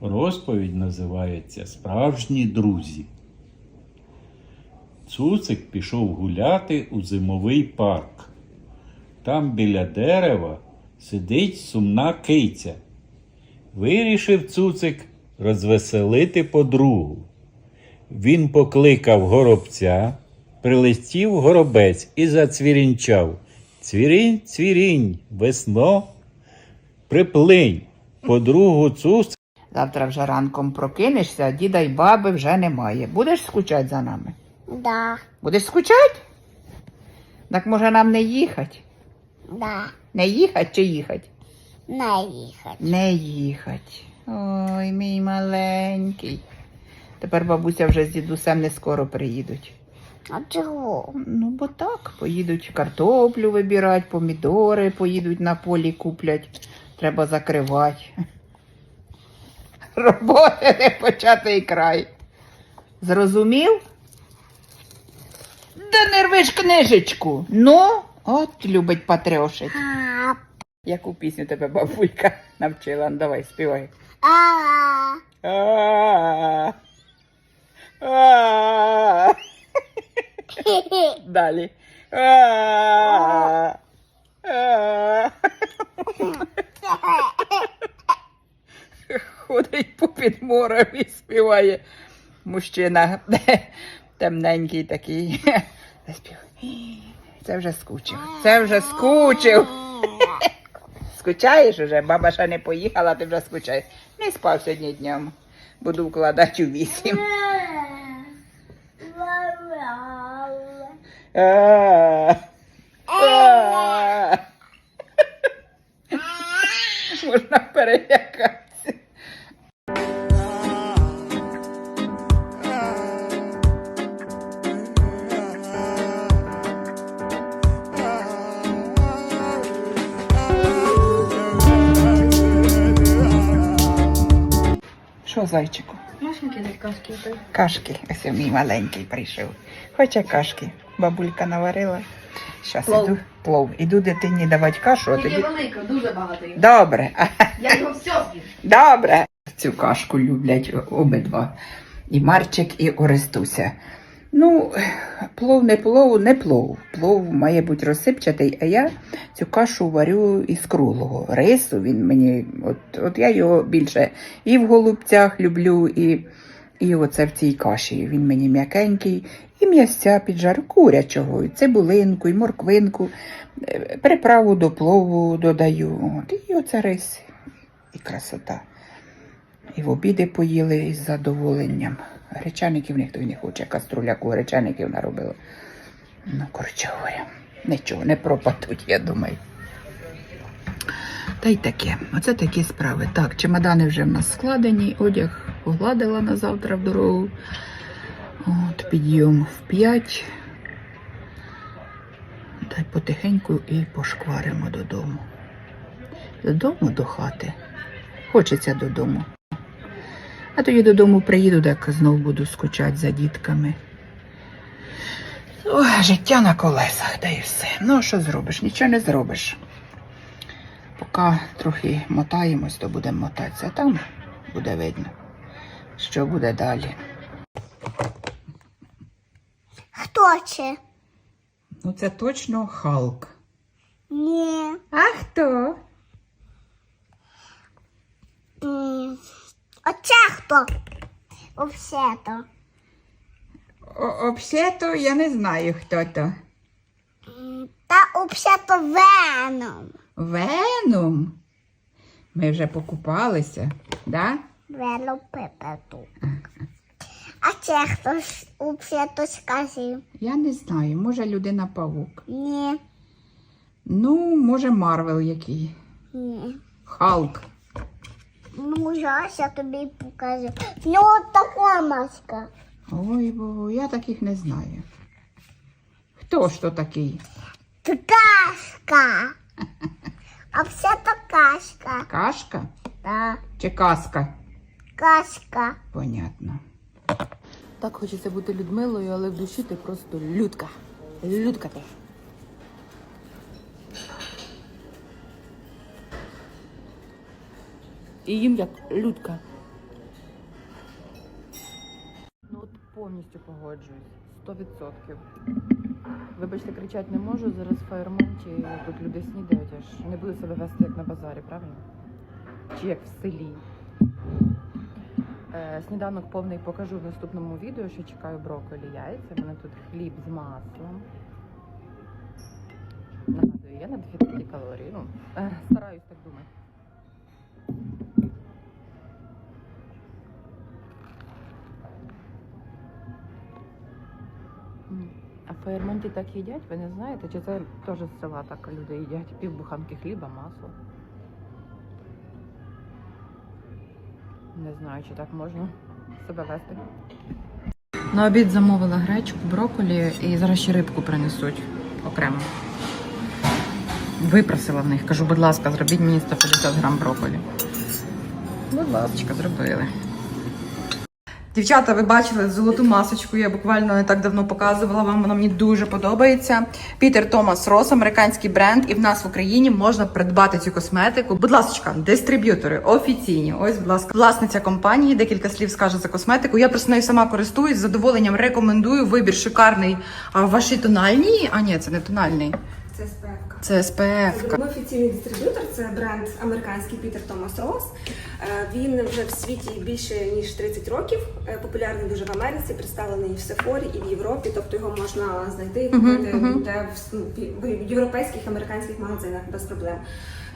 Розповідь називається Справжні друзі. Цуцик пішов гуляти у зимовий парк. Там біля дерева сидить сумна киця. Вирішив цуцик розвеселити подругу. Він покликав горобця, прилетів горобець і зацвірінчав. Цвірінь, цвірінь, весно, приплинь, подругу цуцик. Завтра вже ранком прокинешся, а діда й баби вже немає. Будеш скучати за нами? Да, Будеш скучати? Так може нам не їхати? да, Не їхати чи їхати? не їхати. Не їхати. Ой, мій маленький. Тепер бабуся вже з дідусем не скоро приїдуть. А чого? Ну, бо так, поїдуть картоплю вибирати, помідори поїдуть на полі куплять. Треба закривати. Роботи не початий край. Зрозумів? Да не рвиш книжечку. Ну, от любить патрьошить. Яку пісню тебе бабулька навчила? Ну, Давай, співай. А-а-а. А-а-а. Далі. А-а-а. А-а-а. Ходить попід морем і співає. Мужчина темненький такий. Це вже скучив. Це вже скучив. Скучаєш уже? Баба ще не поїхала, ти вже скучаєш. Не спав сьогодні днем. Буду вкладати у вісім. Можна перелякатися. Що, зайчику? Можна кидати кашки? Кашки. Ось мій маленький прийшов. Хоче кашки. Бабулька наварила. Щас Плов. іду. Плов. Іду дитині давати кашу, Тільки тоді. велика, дуже багато їх. Добре. Я його все з'їм. Добре. Цю кашку люблять обидва. І Марчик, і Орестуся. Ну, плов не плов, не плов. Плов має бути розсипчатий, а я цю кашу варю із круглого рису. Він мені, от, от я його більше і в голубцях люблю, і, і оце в цій каші. Він мені м'якенький, і м'ясця піджарю курячого, і цибулинку, і морквинку, е, приправу до плову додаю. От, і оце рис, і красота. І в обіди поїли із задоволенням. Гречаників ніхто й не хоче, каструляку гречаників наробила. Ну, коротше говоря, нічого, не пропадуть, я думаю. Та й таке. Оце такі справи. Так, чемодани вже в нас складені, одяг погладила на завтра в дорогу. От, підйом в 5. Та й потихеньку і пошкваримо додому. Додому до хати. Хочеться додому. А тоді додому приїду, так знов буду скучати за дітками. Ой, життя на колесах, та й все. Ну, а що зробиш? Нічого не зробиш. Поки трохи мотаємось, то будемо мотатися. Там буде видно, що буде далі. Хто це? Ну, це точно Халк. Ні. А хто? Оце хто? Овсето. Обсето я не знаю, хто то. Та овсето веном. Веном. Ми вже покупалися, да? Пепету. А це хто ж овсето сказав? Я не знаю, може людина павук. Ні. Ну, може, Марвел який. Ні. Халк. Ну, зараз я тобі покажу. В нього така маска. Ой, бо я таких не знаю. Хто ж то такий? Кашка. А все то кашка. Кашка Так, чи каска? кашка. Понятно. Так хочеться бути Людмилою, але в душі ти просто людка. Людка ти. і їм як людка. Ну от повністю погоджуюсь. Сто відсотків. Вибачте, кричати не можу, зараз фаєрмонті тут люди снідають, аж не буду себе вести як на базарі, правильно? Чи як в селі. Е, сніданок повний покажу в наступному відео, що чекаю брокколі яйця. У мене тут хліб з маслом. Нагадую, я на дефіциті калорій. Ну, е, стараюсь так думати. Фаєрмонті так їдять, ви не знаєте? Чи це теж з села так люди їдять? Півбуханки хліба, масло. Не знаю, чи так можна себе вести. На обід замовила гречку, брокколі і зараз ще рибку принесуть окремо. Випросила в них, кажу, будь ласка, зробіть мені 150 грам брокколі. Будь ласка, зробили. Дівчата, ви бачили золоту масочку, я буквально не так давно показувала вам, вона мені дуже подобається. Пітер Томас Рос, американський бренд, і в нас в Україні можна придбати цю косметику. Будь ласка, дистриб'ютори офіційні. Ось, будь ласка, власниця компанії, декілька слів скаже за косметику. Я просто нею сама користуюсь, з задоволенням рекомендую. Вибір шикарний. А ваші тональні? А ні, це не тональний. Це СПФ. Це СПФ. Ми офіційний дистриб'ютор, це бренд американський Пітер Томас Рос. Він вже в світі більше ніж 30 років. Е, Популярний дуже в Америці, представлений в Сефорі і в Європі. Тобто його можна знайти і купити де в, ну, в європейських американських магазинах без проблем.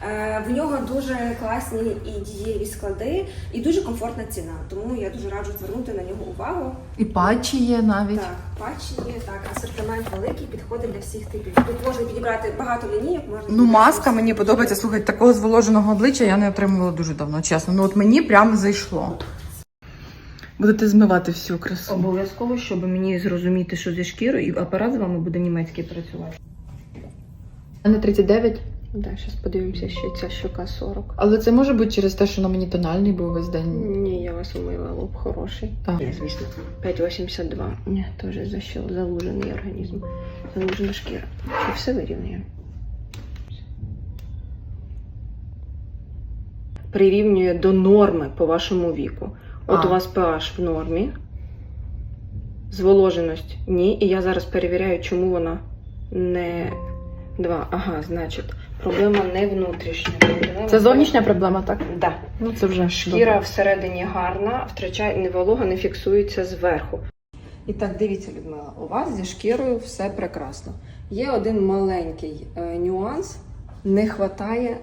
Е, В нього дуже класні і дієві склади, і дуже комфортна ціна. Тому я дуже раджу звернути на нього увагу. І патчі є навіть. Так, патчі є, так, асортимент великий, підходить для всіх типів. Тут можна підібрати багато лінійок, можна Ну, маска мені подобається. Слухайте, такого зволоженого обличчя я не отримувала дуже давно, чесно. Ну от мені прям зайшло. Будете змивати всю красу. Обов'язково, щоб мені зрозуміти, що зі шкірою, і апарат з вами буде німецький працювати. А не 39? Так, зараз подивимося, що ця щока 40. Але це може бути через те, що на мені тональний був весь день. Ні, я вас умила, лоб хороший. Так. Ні, звісно. 5,82. Ні, теж за що? Залужений організм. Залужена шкіра. Що все вирівнює. Прирівнює до норми по вашому віку. От А. у вас pH в нормі. Зволоженість ні. І я зараз перевіряю, чому вона не 2. Ага, значить, проблема не внутрішня. Проблема Це зовнішня проблема, так? Да. Ну це вже Шкіра всередині гарна, втрачає не волога, не фіксується зверху. І так, дивіться, Людмила, у вас зі шкірою все прекрасно. Є один маленький е, нюанс. Не вистачає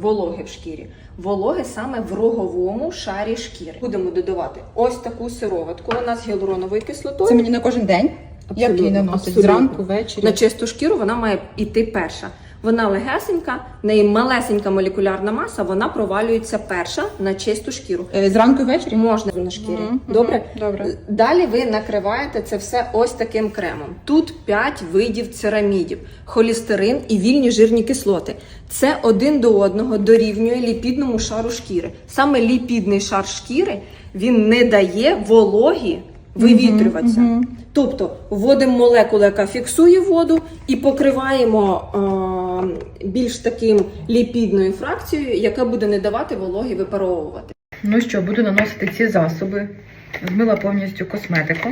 вологи в шкірі. Вологи саме в роговому шарі шкіри. Будемо додавати ось таку сироватку. Вона з гіалуроновою кислотою. Це мені на кожен день? Як її наносить? Зранку, ввечері? На чисту шкіру вона має йти перша. Вона легесенька, в неї малесенька молекулярна маса, вона провалюється перша на чисту шкіру. Е, Зранку ввечері? Можна на шкірі. Мгм, Добре? Добре. Далі ви накриваєте це все ось таким кремом. Тут 5 видів церамідів, холістерин і вільні жирні кислоти. Це один до одного дорівнює ліпідному шару шкіри. Саме ліпідний шар шкіри він не дає вологі вивітрюватися. Тобто вводимо молекулу, яка фіксує воду, і покриваємо е, більш таким ліпідною фракцією, яка буде не давати вологі випаровувати. Ну що, буду наносити ці засоби. Змила повністю косметику.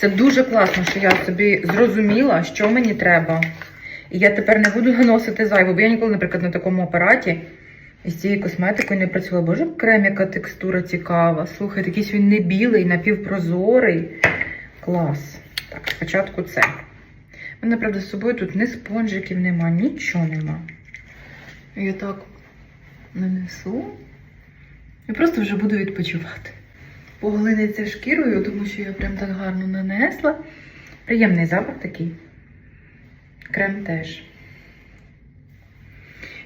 Це дуже класно, що я собі зрозуміла, що мені треба. І я тепер не буду наносити зайву, бо я ніколи, наприклад, на такому апараті із цією косметикою не працювала. Боже, крем, яка текстура цікава. Слухай, якийсь він не білий, напівпрозорий. Клас. Так, спочатку це. У мене, правда, з собою тут ні спонжиків нема, нічого нема. Я так нанесу. Я просто вже буду відпочивати. Поглинеться шкірою, тому що я прям так гарно нанесла. Приємний запах такий. Крем теж.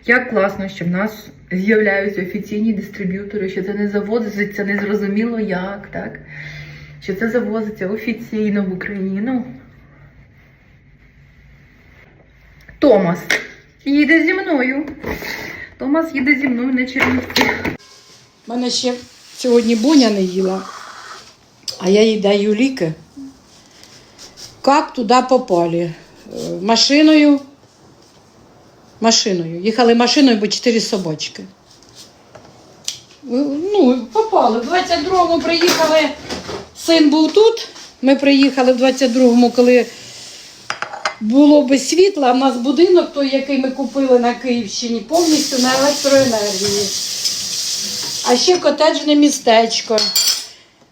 Як класно, що в нас з'являються офіційні дистриб'ютори, що це не завозиться незрозуміло як, так? Що це завозиться офіційно в Україну. Томас їде зі мною. Томас їде зі мною на Чернівці. У мене ще сьогодні Боня не їла, а я їй даю ліки. Як туди попали? Е, Машиною. Машиною. Їхали машиною, бо чотири собачки. Ну, попали. В 22-му приїхали, син був тут, Ми приїхали в 22-му, коли було без світла, а в нас будинок, той, який ми купили на Київщині, повністю на електроенергії. А ще котеджне містечко,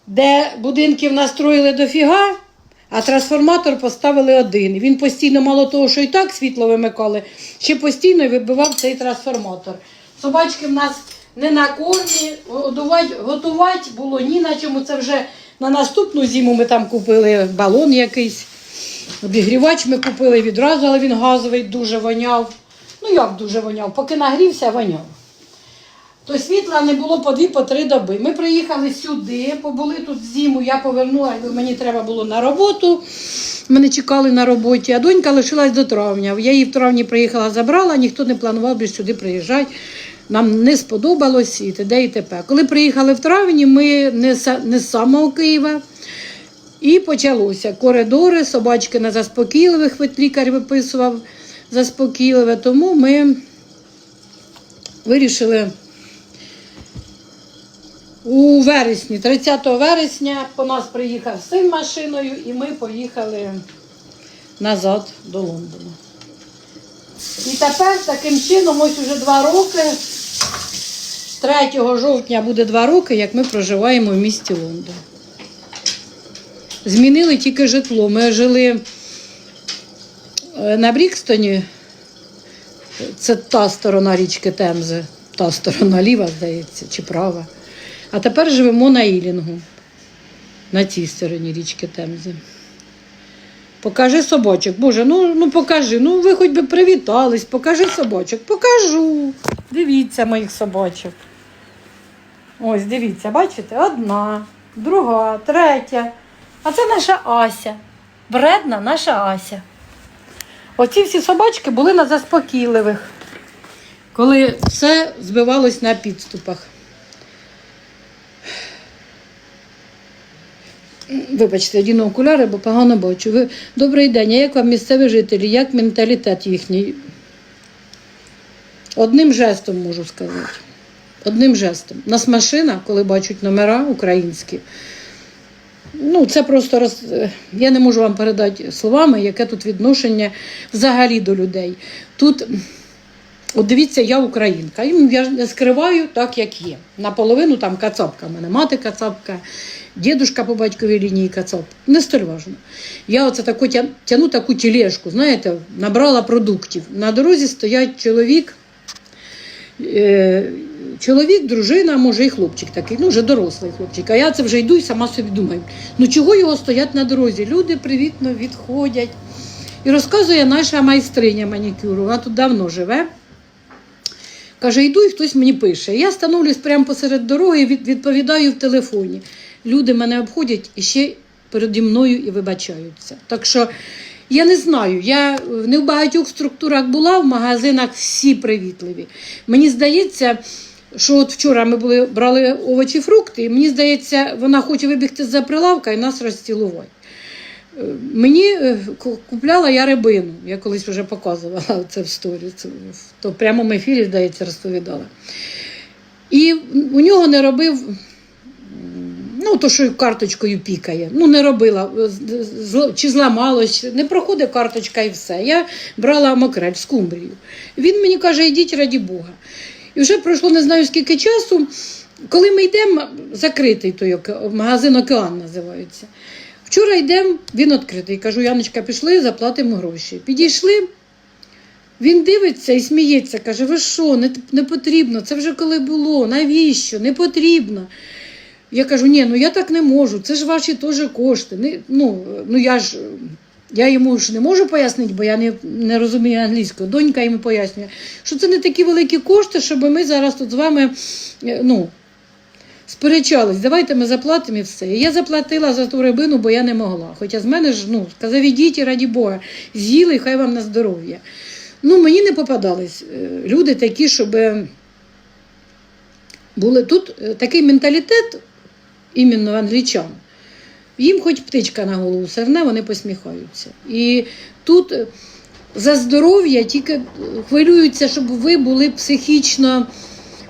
де будинків настроїли дофіга, а трансформатор поставили один. Він постійно, мало того, що і так світло вимикали, ще постійно вибивав цей трансформатор. Собачки в нас не на кормі, готувати було ні на чому. Це вже на наступну зиму ми там купили балон якийсь. Обігрівач ми купили відразу, але він газовий дуже воняв. Ну як дуже воняв? Поки нагрівся, воняв. То світла не було по дві, по три доби. Ми приїхали сюди, побули тут зиму, я повернулася, мені треба було на роботу. Мене чекали на роботі, а донька лишилась до травня. Я її в травні приїхала, забрала, ніхто не планував більше сюди приїжджати. Нам не сподобалось і т.д. і т.п. Коли приїхали в травні, ми не, з самого Києва. І почалося коридори, собачки на заспокійливих, лікар виписував заспокійливе. Тому ми вирішили у вересні, 30 вересня, по нас приїхав син машиною, і ми поїхали назад до Лондона. І тепер таким чином, ось уже два роки, 3 жовтня буде два роки, як ми проживаємо в місті Лондон. Змінили тільки житло. Ми жили е, на Брікстоні, це та сторона річки Темзи, та сторона ліва, здається, чи права. А тепер живемо на Ілінгу, на цій стороні річки Темзи. Покажи собачок. Боже, ну, ну покажи. Ну ви хоч би привітались, покажи собачок. Покажу. Дивіться моїх собачок. Ось, дивіться, бачите? Одна, друга, третя. А це наша Ася. Бредна наша Ася. Оці всі собачки були на заспокійливих, коли все збивалось на підступах. Вибачте, одіну окуляри, бо погано бачу. Ви... Добрий день, а як вам місцеві жителі? Як менталітет їхній? Одним жестом можу сказати. Одним жестом. Нас машина, коли бачать номера українські. Ну, це просто роз... я не можу вам передати словами, яке тут відношення взагалі до людей. Тут, от дивіться, я українка, я не скриваю так, як є. Наполовину там кацапка. У мене мати кацапка, дідушка по батьковій лінії кацап. Не столь. Я оце таку тяну таку тілешку, знаєте, набрала продуктів. На дорозі стоять чоловік. Е, чоловік, дружина, може і хлопчик такий, ну вже дорослий хлопчик. А я це вже йду і сама собі думаю, ну чого його стоять на дорозі? Люди привітно відходять. І розказує наша майстриня манікюру, вона тут давно живе. Каже, йду і хтось мені пише. Я становлюсь прямо посеред дороги і відповідаю в телефоні. Люди мене обходять і ще переді мною і вибачаються. Так що я не знаю, я не в багатьох структурах була, в магазинах всі привітливі. Мені здається, що от вчора ми були, брали овочі, фрукти, і мені здається, вона хоче вибігти за прилавка і нас розцілувати. Е, Мені е, купляла я рибину, я колись вже показувала це в сторі, то в прямому ефірі, здається, розповідала. І у нього не робив, ну, то, що карточкою пікає. Ну, не робила, з- з- чи зламалось, не проходить карточка і все. Я брала мокрель, скумбрію. Він мені каже, йдіть раді Бога. І вже пройшло не знаю скільки часу. Коли ми йдемо, закритий той магазин Океан називається. Вчора йдемо, він відкритий. Кажу, Яночка, пішли, заплатимо гроші. Підійшли. Він дивиться і сміється, каже: ви що, не, не потрібно, це вже коли було, навіщо? Не потрібно. Я кажу, ні, ну я так не можу, це ж ваші теж кошти. Не, ну, ну я ж я йому ж не можу пояснити, бо я не, не розумію англійською. Донька йому пояснює, що це не такі великі кошти, щоб ми зараз тут з вами е, ну, сперечались. Давайте ми заплатимо і все. Я заплатила за ту рибину, бо я не могла. Хоча з мене ж ну, сказав, ідіть раді Бога, з'їли, хай вам на здоров'я. Ну, мені не попадались е, люди такі, щоб були тут е, такий менталітет, іменно англічан. Їм хоч птичка на голову серне, вони посміхаються. І тут е, за здоров'я тільки е, хвилюються, щоб ви були психічно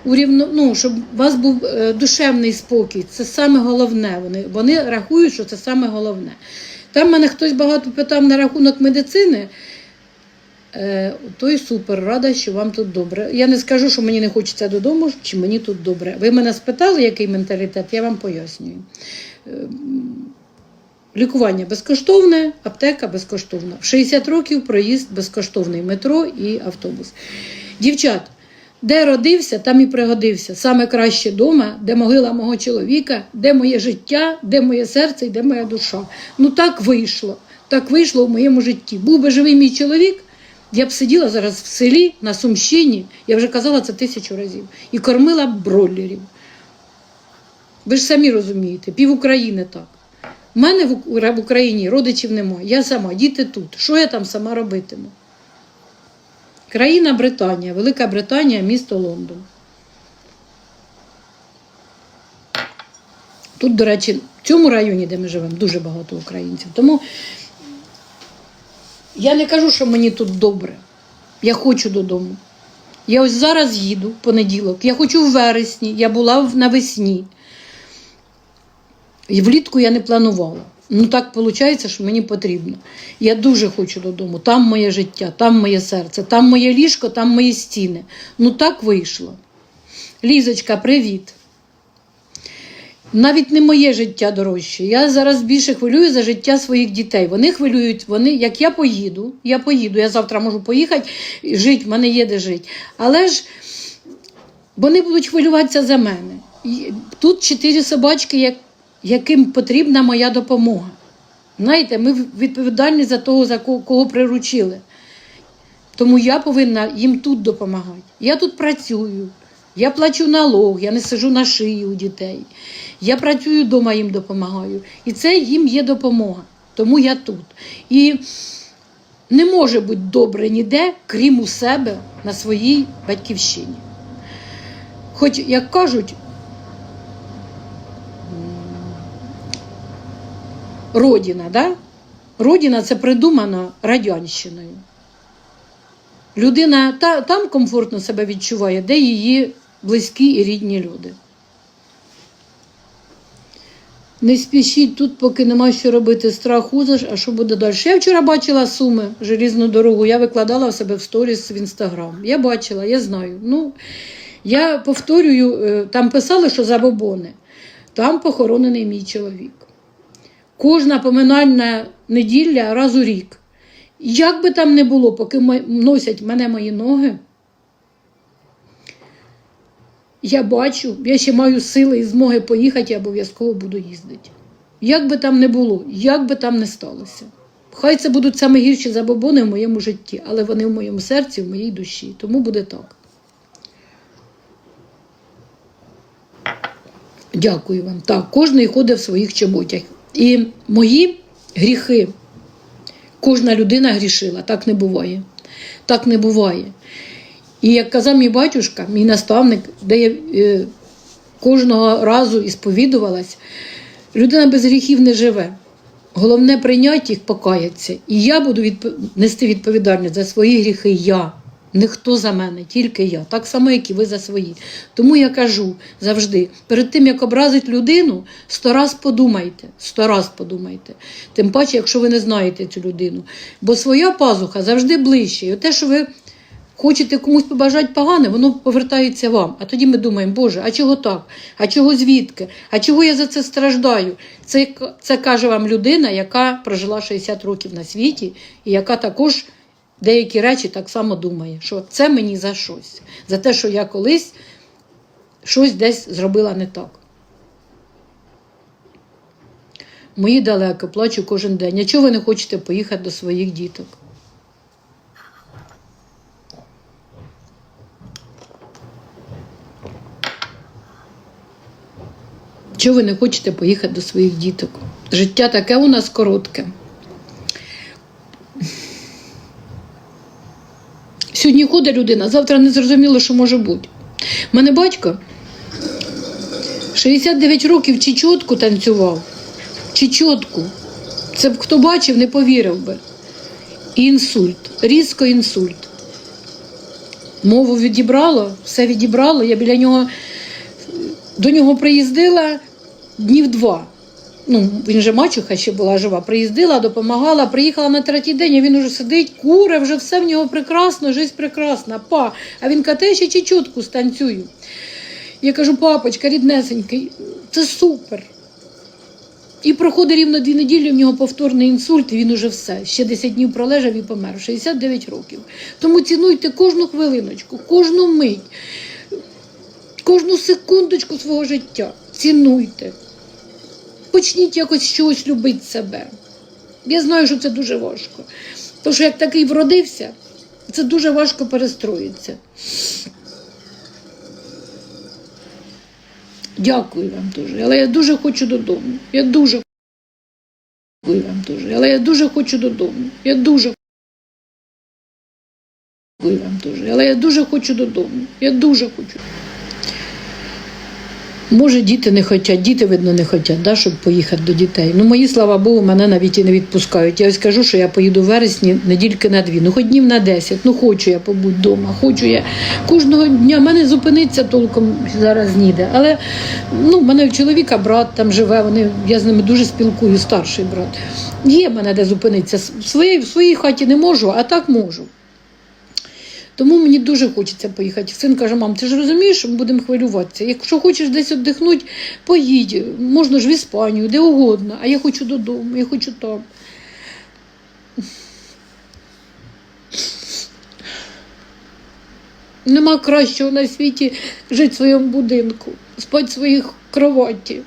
урівно, ну, щоб у вас був е, душевний спокій. Це саме головне. Вони, вони рахують, що це саме головне. Там мене хтось багато питав на рахунок медицини. Е, то й супер, рада, що вам тут добре. Я не скажу, що мені не хочеться додому, чи мені тут добре. Ви мене спитали, який менталітет, я вам пояснюю. Е, Лікування безкоштовне, аптека безкоштовна. В 60 років проїзд безкоштовний метро і автобус. Дівчат, де родився, там і пригодився. Саме краще дома, де могила мого чоловіка, де моє життя, де моє серце і де моя душа. Ну так вийшло. Так вийшло в моєму житті. Був би живий мій чоловік, я б сиділа зараз в селі на Сумщині, я вже казала це тисячу разів, і кормила б бройлерів. Ви ж самі розумієте, пів України так. У мене в Україні родичів немає. Я сама, діти тут. Що я там сама робитиму? Країна Британія, Велика Британія, місто Лондон. Тут, до речі, в цьому районі, де ми живемо, дуже багато українців. Тому я не кажу, що мені тут добре. Я хочу додому. Я ось зараз їду понеділок. Я хочу в вересні, я була навесні. І влітку я не планувала. Ну так виходить, що мені потрібно. Я дуже хочу додому. Там моє життя, там моє серце, там моє ліжко, там мої стіни. Ну так вийшло. Лізочка, привіт. Навіть не моє життя дорожче. Я зараз більше хвилюю за життя своїх дітей. Вони хвилюють, вони, як я поїду, я поїду, я завтра можу поїхати, жити, в мене є де жити. Але ж вони будуть хвилюватися за мене. Тут чотири собачки, яким потрібна моя допомога. Знаєте, ми відповідальні за того, за кого, приручили. Тому я повинна їм тут допомагати. Я тут працюю, я плачу налог, я не сижу на шиї у дітей. Я працюю вдома, їм допомагаю. І це їм є допомога. Тому я тут. І не може бути добре ніде, крім у себе на своїй батьківщині. Хоч, як кажуть, Родина, да? Родина це придумано радянщиною. Людина та, там комфортно себе відчуває, де її близькі і рідні люди. Не спішіть тут, поки нема що робити. Страх узаш, а що буде далі? Я вчора бачила суми, желізну дорогу. Я викладала себе в сторіс в інстаграм. Я бачила, я знаю. Ну, я повторюю, е, там писали, що забобони. Там похоронений мій чоловік. Кожна поминальна неділя раз у рік. Як би там не було, поки носять мене мої ноги, я бачу, я ще маю сили і змоги поїхати, я обов'язково буду їздити. Як би там не було, як би там не сталося. Хай це будуть саме гірші забобони в моєму житті, але вони в моєму серці, в моїй душі. Тому буде так. Дякую вам. Так, кожен ходить в своїх чоботях. І мої гріхи, кожна людина грішила, так не буває. Так не буває. І як казав мій батюшка, мій наставник, де я е, кожного разу і сповідувалась, людина без гріхів не живе. Головне прийняти їх, покаятися. І я буду відп... нести відповідальність за свої гріхи я. Ніхто за мене, тільки я. Так само, як і ви за свої. Тому я кажу завжди: перед тим, як образити людину, сто раз подумайте, сто раз подумайте. Тим паче, якщо ви не знаєте цю людину. Бо своя пазуха завжди ближче. І те, що ви хочете комусь побажати погане, воно повертається вам. А тоді ми думаємо, Боже, а чого так? А чого звідки? А чого я за це страждаю? Це, це каже вам людина, яка прожила 60 років на світі, і яка також деякі речі так само думає, що це мені за щось, за те, що я колись щось десь зробила не так. Мої далеко, плачу кожен день. А чого ви не хочете поїхати до своїх діток? Чого ви не хочете поїхати до своїх діток? Життя таке у нас коротке. Сьогодні ходить людина, завтра не зрозуміло, що може бути. У мене батько 69 років чечотку танцював. Чечотку. Це б хто бачив, не повірив би. І інсульт, різко інсульт. Мову відібрало, все відібрало. Я біля нього до нього приїздила днів два. Ну, він же мачуха ще була жива. Приїздила, допомагала, приїхала на третій день, а він уже сидить, куре, вже все в нього прекрасно, життя прекрасна, па. А він каже, «Та я ще чечотку станцюю. Я кажу, папочка, ріднесенький, це супер. І проходить рівно дві неділі, в нього повторний інсульт, і він уже все. Ще 10 днів пролежав і помер, 69 років. Тому цінуйте кожну хвилиночку, кожну мить, кожну секундочку свого життя. Цінуйте. Почніть якось щось любити себе. Я знаю, що це дуже важко. Тому що як такий вродився, це дуже важко перестроїтися. Дякую вам дуже. Але я дуже хочу додому. Я дуже дякую вам дуже. Але я дуже хочу додому. Я дуже дякую вам дуже. Але я дуже хочу додому. Я дуже хочу. Може, діти не хочуть, діти, видно, не хочуть, да, щоб поїхати до дітей. Ну, мої, слава Богу, мене навіть і не відпускають. Я ось кажу, що я поїду в вересні недільки на дві, ну хоч днів на 10, ну хочу я побути вдома, хочу я. Кожного дня мене зупиниться толком зараз ніде. Але ну, в мене у чоловіка брат там живе, вони, я з ними дуже спілкую, старший брат. Є в мене де зупинитися. В своїй, в своїй хаті не можу, а так можу. Тому мені дуже хочеться поїхати. Син каже, мам, ти ж розумієш, ми будемо хвилюватися. Якщо хочеш десь віддихнути, поїдь. Можна ж в Іспанію, де угодно. А я хочу додому, я хочу там. Нема кращого на світі жити в своєму будинку, спати в своїх кроваті.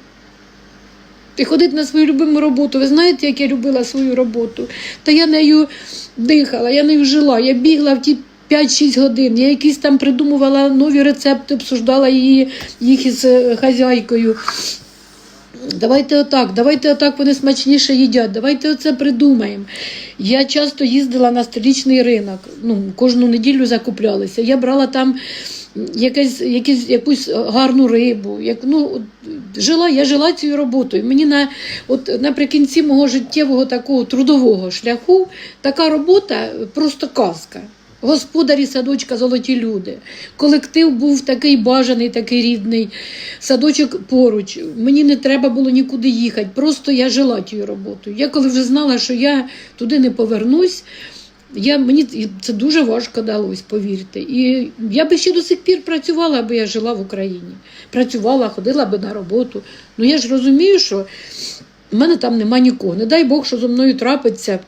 І ходити на свою любиму роботу. Ви знаєте, як я любила свою роботу? Та я нею дихала, я нею жила, я бігла в ті 5-6 годин. Я якісь там придумувала нові рецепти, обсуждала її, їх із е, хазяйкою. Давайте отак, давайте отак вони смачніше їдять, давайте оце придумаємо. Я часто їздила на столічний ринок, ну, кожну неділю закуплялися. Я брала там якесь, якесь, якусь гарну рибу. Як, ну, жила, я жила цією роботою. Мені на, от, наприкінці мого життєвого такого трудового шляху така робота просто казка. Господарі садочка золоті люди. Колектив був такий бажаний, такий рідний. Садочок поруч. Мені не треба було нікуди їхати. Просто я жила тією роботою. Я коли вже знала, що я туди не повернусь, я, мені це дуже важко далось, повірте. І я би ще до сих пір працювала, аби я жила в Україні. Працювала, ходила би на роботу. Ну я ж розумію, що в мене там нема нікого. Не дай Бог, що зі мною трапиться,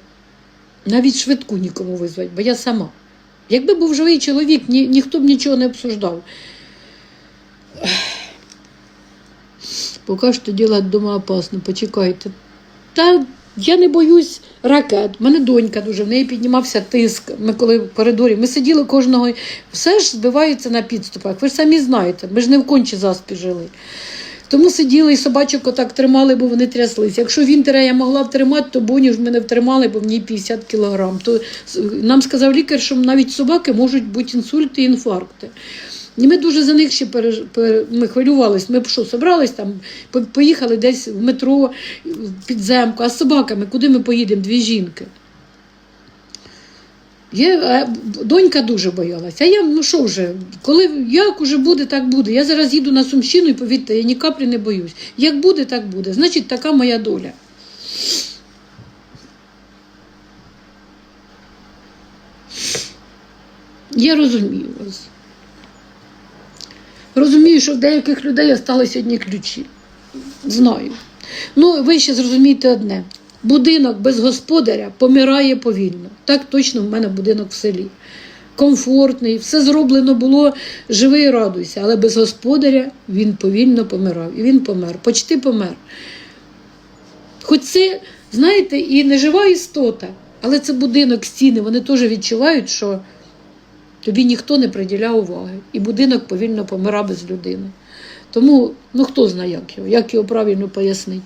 навіть швидку нікому визвати, бо я сама. Якби був живий чоловік, ні, ніхто б нічого не обсуждав. Поки що ділати вдома опасно, почекайте. Та я не боюсь ракет. У мене донька дуже, в неї піднімався тиск. Ми коли в коридорі, ми сиділи кожного, все ж збивається на підступах. Ви ж самі знаєте, ми ж не в кончі заспі жили. Тому сиділи і собачок отак тримали, бо вони тряслися. Якщо вінтера я могла втримати, то боню ж мене втримали, бо в ній 50 кілограм. То нам сказав лікар, що навіть собаки можуть бути інсульти і інфаркти. І ми дуже за них ще переж... пере- ми хвилювались. Ми що, собрались там, по- поїхали десь в метро, в підземку, а з собаками, куди ми поїдемо? Дві жінки. А донька дуже боялася. А я, ну що вже, коли як уже буде, так буде. Я зараз їду на Сумщину і повірте, я ні каплі не боюсь. Як буде, так буде. Значить, така моя доля. Я розумію вас. Розумію, що в деяких людей залишилися одні ключі. Знаю. Ну, ви ще зрозумієте одне: будинок без господаря помирає повільно. Так точно в мене будинок в селі. Комфортний, все зроблено було, живи і радуйся, але без господаря він повільно помирав. І він помер, почти помер. Хоч це, знаєте, і не жива істота, але це будинок, стіни, вони теж відчувають, що тобі ніхто не приділяв уваги. І будинок повільно помирав без людини. Тому ну хто знає, як його, як його правильно пояснити.